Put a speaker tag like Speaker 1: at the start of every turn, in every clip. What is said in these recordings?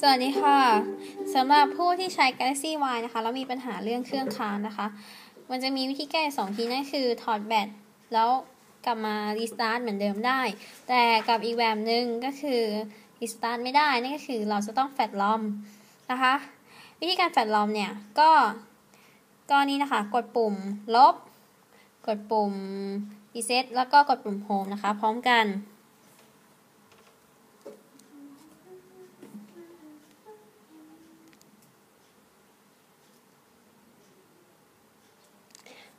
Speaker 1: สวัสดีค่ะสำหรับผู้ที่ใช้ Galaxy Y นะคะ แล้วมีปัญหาเรื่องเครื่องค้างนะคะ มันจะมีวิธีแก้สองทีนั่นคือถอดแบตแล้วกลับมารีสตาร์ทเหมือนเดิมได้ แต่กับอีกแบบหนึ่งก็คือรีสตาร์ทไม่ได้ นั่นก็คือเราจะต้องแฟลชลอมนะคะ วิธีการแฟลชลอมเนี่ย ก็ก็นี้นะคะ กดปุ่มลบ กดปุ่ม reset แล้วก็กดปุ่ม home นะคะ พร้อมกัน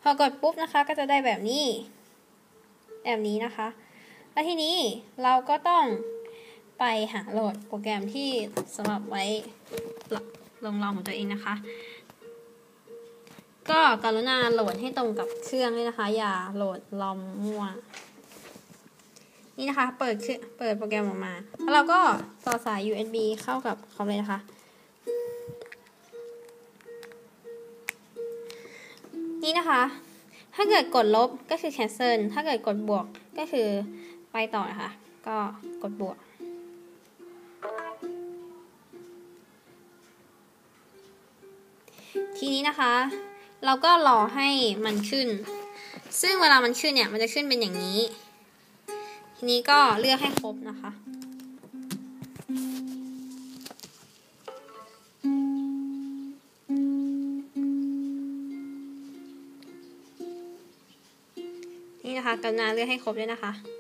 Speaker 1: พอกดปุ๊บนะคะก็จะได้แบบนี้ แบบนี้นะคะ แล้วทีนี้เราก็ต้องไปหาโหลดโปรแกรมที่สำหรับไว้ลงลองของตัวเองนะคะ ก็กรุณาโหลดให้ตรงกับเครื่องด้วยนะคะ อย่าโหลดลอมมั่วนี่นะคะ เปิดเปิดโปรแกรมออกมา แล้วเราก็ต่อสาย USB เข้ากับคอมเลยนะคะ นี่นะคะ ถ้าเกิดกดลบก็คือ cancel ถ้าเกิดกดบวกก็คือไปต่อนะคะ ก็กดบวก ทีนี้นะคะ เราก็รอให้มันขึ้น ซึ่งเวลามันขึ้นเนี่ย มันจะขึ้นเป็นอย่างนี้ ทีนี้ก็เลือกให้ครบนะคะ นะคะกรุณาเลือกให้ครบด้วยนะคะ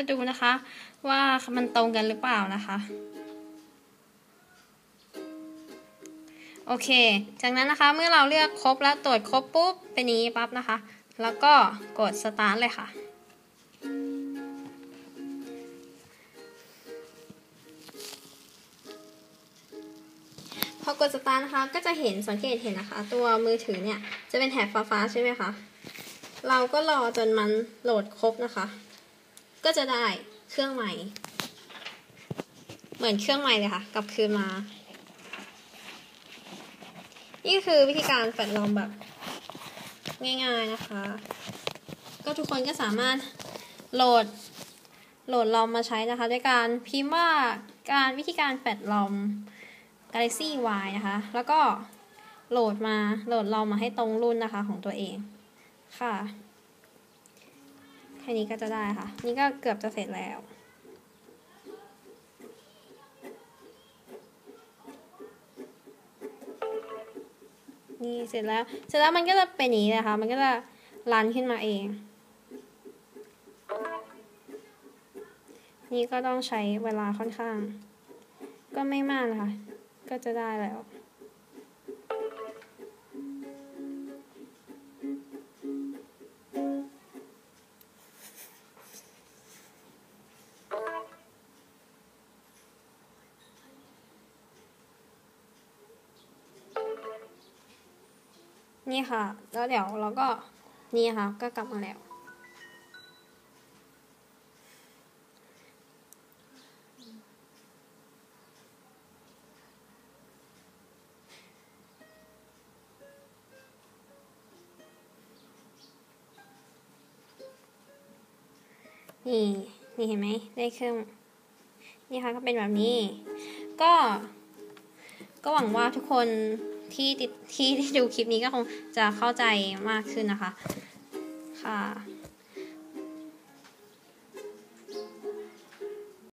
Speaker 1: ก็ดูนะคะ ว่ามันตรงกันหรือเปล่านะคะ โอเค จากนั้นนะคะเมื่อเราเลือกครบแล้วตรวจครบปุ๊บเป็นนี้ปั๊บนะคะ แล้วก็กดสตาร์ทเลยค่ะพอกดสตาร์ทนะคะก็จะเห็นสังเกตเห็นนะคะ ตัวมือถือเนี่ยจะเป็นแถบฟ้าๆใช่ไหมคะ เราก็รอจนมันโหลดครบนะคะ ก็จะได้เครื่องใหม่ เหมือนเครื่องใหม่เลยค่ะกลับคืนมา นี่คือวิธีการแฟลชลอมแบบ ง่ายๆนะคะ ก็ทุกคนก็สามารถโหลดโหลดลอมมาใช้นะคะ ด้วยการพิมพ์ว่าการวิธีการแฟลชลอม Galaxy Y นะคะ แล้วก็โหลดมาโหลดลอมมาให้ตรงรุ่นนะคะของตัวเองค่ะ ค่นี้ก็จะได้ค่ะ นี่ก็เกือบจะเสร็จแล้ว นี่เสร็จแล้ว เสร็จแล้วมันก็จะเป็นอย่างนี้นะคะ มันก็จะรันขึ้นมาเอง นี่ก็ต้องใช้เวลาค่อนข้าง ก็ไม่มากนะคะ ก็จะได้แล้ว นี่ค่ะ แล้วเดี๋ยวเราก็นี่ค่ะ ก็กลับมาแล้ว นี่ นี่เห็นไหมได้เครื่อง นี่ค่ะก็เป็นแบบนี้ ก็ ก็หวังว่าทุกคน ที่ที่ที่ดูคลิปนี้ก็คงจะเข้าใจมากขึ้นนะคะ ค่ะ